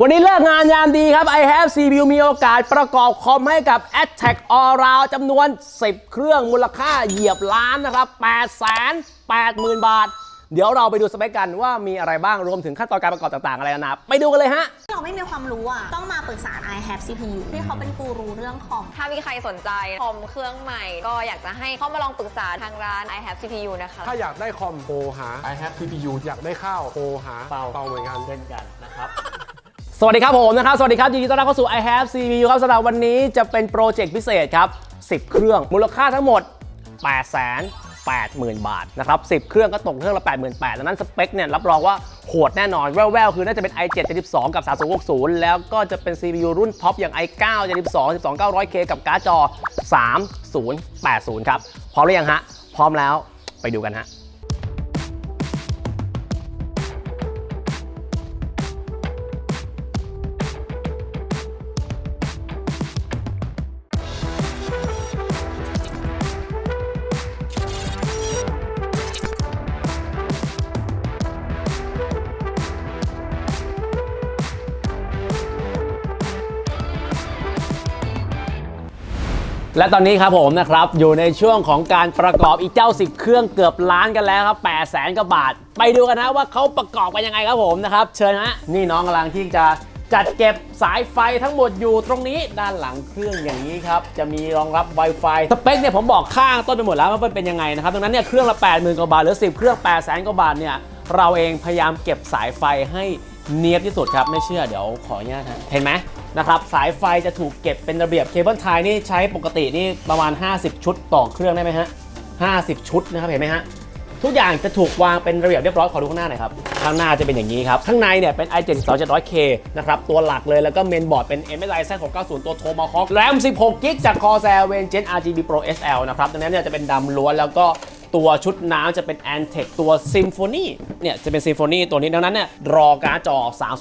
วันนี้เลิกงานยามดีครับ i have CPU มีโอกาสประกอบคอมให้กับ Attack All Round จำนวน 10 เครื่องมูลค่าเหยียบล้านนะครับ 8 8 0 0 0 0บาท เดี๋ยวเราไปดูสเปคกันว่ามีอะไรบ้างรวมถึงขั้นตอนการประกอบต่างๆ อะไรนะ ไปดูกันเลยฮะ เราไม่มีความรู้อะต้องมาปรึกษา i have CPU ที่เขาเป็นกูรูเรื่องของ ถ้ามีใครสนใจคอมเครื่องใหม่ ก็อยากจะให้เข้ามาลองปรึกษาทางร้าน i have CPU นะคะ ถ้าอยากได้คอมโทรหา I have CPU อยากได้ข้าวโทรหาเปาเปาเหมือนกันเช่นกันนะครับ สวัสดีครับผมนะครับ สวัสดีครับ ยินดีต้อนรับเข้าสู่ i have CPU ครับสำหรับวันนี้จะเป็นโปรเจกต์พิเศษครับ 10 เครื่องมูลค่าทั้งหมด 8 8 0 0 0 0 บาทนะครับ 10 เครื่องก็ตกเครื่องละ 88,000ดังนั้นสเปคเนี่ยรับรองว่าโหดแน่นอน แว่วๆ คือน่าจะเป็น i7 72 กับ 3060 แล้วก็จะเป็น CPU รุ่นท็อปอย่าง i9 72 12900K กับการ์ดจอ 3080 ครับ พร้อมหรือยังฮะ พร้อมแล้วไปดูกันฮะ และตอนนี้ครับผมนะครับ อยู่ในช่วงของการประกอบอีกเจ้า10เครื่องเกือบล้านกันแล้วครับ8 0 0แสนกว่าบาท ไปดูกันนะว่าเขาประกอบกันยังไงครับผมนะครับ เชิญฮะนี่น้องกำลังที่จะจัดเก็บสายไฟทั้งหมดอยู่ตรงนี้ด้านหลังเครื่องอย่างนี้ครับ จะมีรองรับ Wi-Fi สเปคเนี่ยผมบอกข้างต้นไปหมดแล้วว่ามันเป็นยังไงนะครับดังนั้นเนี่ยเครื่องละ 80,000กว่าบาทหรือ 10 เครื่อง 8 0 0แสนกว่าบาทเนี่ยเราเองพยายามเก็บสายไฟให้เนียบที่สุดครับไม่เชื่อเดี๋ยวขออนุญาตฮะเห็นไหม นะครับสายไฟจะถูกเก็บเป็นระเบียบเคเบิลไทยนี่ใช้ปกตินี่ประมาณ 50 ชุดต่อเครื่องได้ไหมฮะ50 ชุดนะครับเห็นไหมฮะทุกอย่างจะถูกวางเป็นระเบียบเรียบร้อยขอดูข้างหน้าหน่อยครับข้างหน้าจะเป็นอย่างนี้ครับ ข้างในเนี่ยเป็น i7 2700K นะครับ ตัวหลักเลยแล้วก็เมนบอร์ดเป็น MSI Z690 ตัว Tomahawk RAM 16 g b จาก Corsair v e n g e n RGB Pro SL นะครับ ดังนั้นเนี่ยจะเป็นดำล้วนแล้วก็ตัวชุดน้ำจะเป็น Antec ตัว Symphony เนี่ยจะเป็น Symphony ตัวนี้ดังนั้นเนี่ยรอการ์ดจอ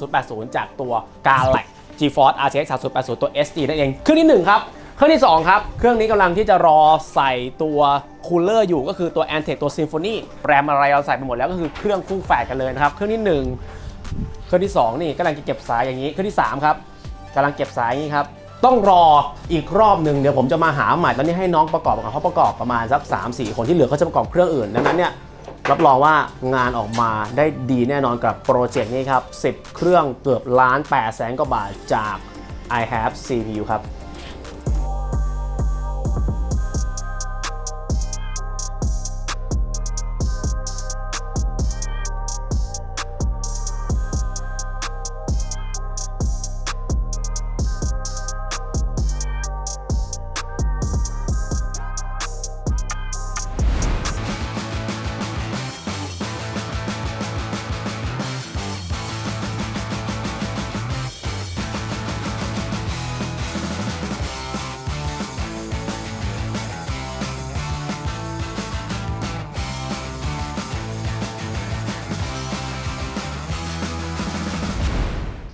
3080 จากตัว Galax GeForce RTX 3080 ตัว SD นั่นเอง เครื่องที่ 1 ครับ เครื่องที่ 2 ครับ เครื่องนี้กำลังที่จะรอใส่ตัวคูลเลอร์อยู่ก็คือตัว Antec ตัว Symphony แรมอะไรเราใส่ไปหมดแล้วก็คือเครื่องคู่แฝดกันเลยนะครับ เครื่องที่ 1 เครื่องที่ 2 นี่กำลังจะเก็บสายอย่างนี้ เครื่องที่ 3 ครับกำลังเก็บสายอย่างนี้ครับต้องรออีกรอบหนึ่งเดี๋ยวผมจะมาหาใหม่ตอนนี้ให้น้องประกอบกับเขาประกอบประมาณสัก 3-4 คนที่เหลือเขาจะประกอบเครื่องอื่นดังนั้นเนี่ย รับรองว่างานออกมาได้ดีแน่นอนกับโปรเจกต์นี้ครับ 10 เครื่องเกือบล้าน8แสนกว่าบาทจาก i have CPU ครับ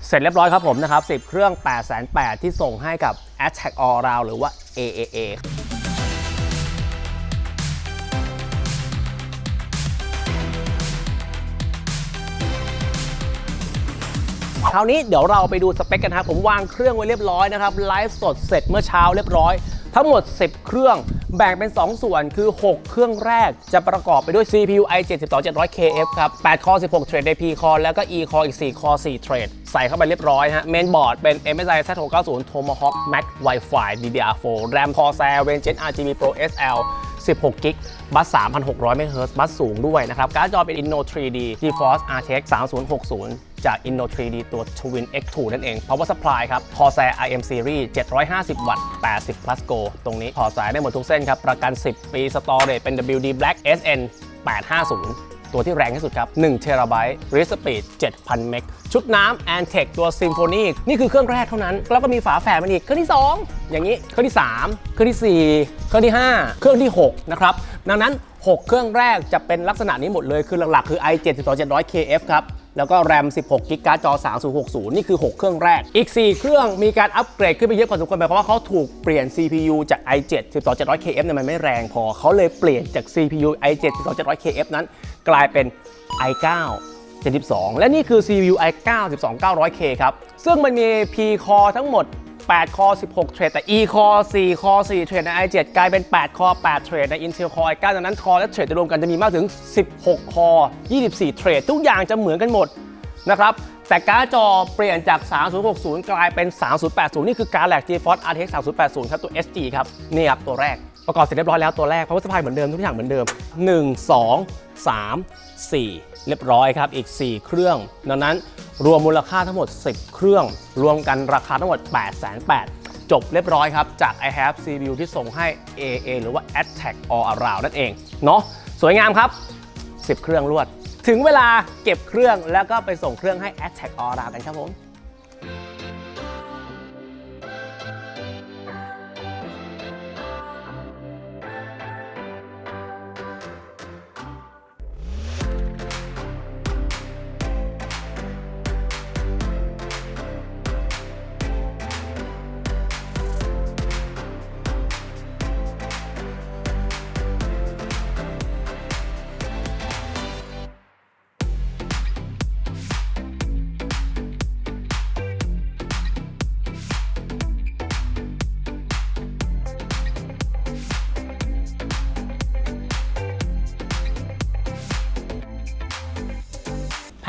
เสร็จเรียบร้อยครับผมนะครับ 10 เครื่อง 8 8 0 0 0ที่ส่งให้กับ Attack All Round หรือว่า AAA คราวนี้เดี๋ยวเราไปดูสเปคกันครับผมวางเครื่องไว้เรียบร้อยนะครับ ไลฟ์สดเสร็จเมื่อเช้าเรียบร้อย ทั้งหมด 10 เครื่อง แบ่งเป็น 2 ส่วนคือ 6 เครื่องแรกจะประกอบไปด้วย CPU i7 12700KF ครับ 8 คอ 16 เทรด AP คอแล้วก็ E คออีก 4 คอ 4 เทรด ใส่เข้าไปเรียบร้อยฮะ เมนบอร์ดเป็น MSI Z690 Tomahawk Max Wi-Fi DDR4 RAM Corsair Vengeance RGB Pro SL 16 กิก บัส 3,600 เมกะเฮิรตซ์ บัสสูงด้วยนะครับ การ์ดจอเป็น Inno 3D GeForce RTX 3060 จาก Inno 3D ตัว Twin X2 นั่นเอง Power Supply ครับ Corsair IM Series 750 วัตต์ 80 plus go ตรงนี้ถอดสายได้หมดทุกเส้นครับ ประกัน 10 ปี Storage เป็น WD Black SN 850ตัวที่แรงที่สุดครับ1 t b r e Speed 7,000 เมก ชุดน้ำ Antec ตัว Symphony นี่คือเครื่องแรกเท่านั้น แล้วก็มีฝาแฝดมันอีก เครื่องที่ 2 อย่างนี้ เครื่องที่ 3 เครื่องที่ 4 เครื่องที่ 5 เครื่องที่ 6 นะครับ ดังนั้น 6 เครื่องแรกจะเป็นลักษณะนี้หมดเลย คือหลักๆ คือ i7 12700KF ครับ แล้วก็แรม 16 กิกกาจอ 3060 นี่คือ 6 เครื่องแรก อีก 4 เครื่องมีการอัปเกรดขึ้นไปเยอะพอสมควรหมายความว่าเขาถูกเปลี่ยน CPU จาก i7 12700KF เนี่ยมันไม่แรงพอ เขาเลยเปลี่ยนจาก CPU i7 12700KF นั้น กลายเป็น i9 72 และนี่คือ CPU i9 12900K ครับ ซึ่งมันมี P core ทั้งหมด 8 คอ 16 เทรด แต่ E คอ 4 คอ 4 เทรดใน i7 กลายเป็น 8 คอ 8 เทรดใน Intel Core i9 ดังนั้นคอและเทรดจะรวมกันจะมีมากถึง 16 คอ 24 เทรด ทุกอย่างจะเหมือนกันหมดนะครับแต่การ์ดจอเปลี่ยนจาก 3060 กลายเป็น 3080 นี่คือการ์ดแหลก GeForce RTX 3080 ครับ ตัว SG ครับ นี่ครับ ตัวแรก ประกอบเสร็จเรียบร้อยแล้วตัวแรก power supply เหมือนเดิมทุกอย่างเหมือนเดิม 1 2 3 4 เรียบร้อยครับ อีก 4 เครื่อง ดังนั้นรวมมูลค่าทั้งหมด 10 เครื่อง รวมกันราคาทั้งหมด 8 8 0 0 0จบเรียบร้อยครับ จาก i have CPU ที่ส่งให้ AA หรือว่า Attack All Around นั่นเองเนาะสวยงามครับ 10 เครื่องรวด ถึงเวลาเก็บเครื่องแล้วก็ไปส่งเครื่องให้ Attack All Around กันครับผม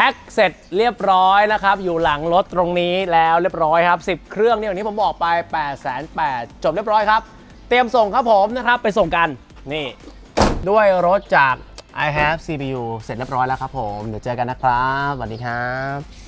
แพ็คเสร็จเรียบร้อยนะครับ อยู่หลังรถตรงนี้แล้วเรียบร้อยครับ 10 เครื่องเนี่ยวันนี้ผมบอกไป 8 8 0 0 0จบเรียบร้อยครับ เตรียมส่งครับผมนะครับ ไปส่งกันนี่ ด้วยรถจาก i have CPU เสร็จเรียบร้อยแล้วครับผม เดี๋ยวเจอกันนะครับสวัสดีครับ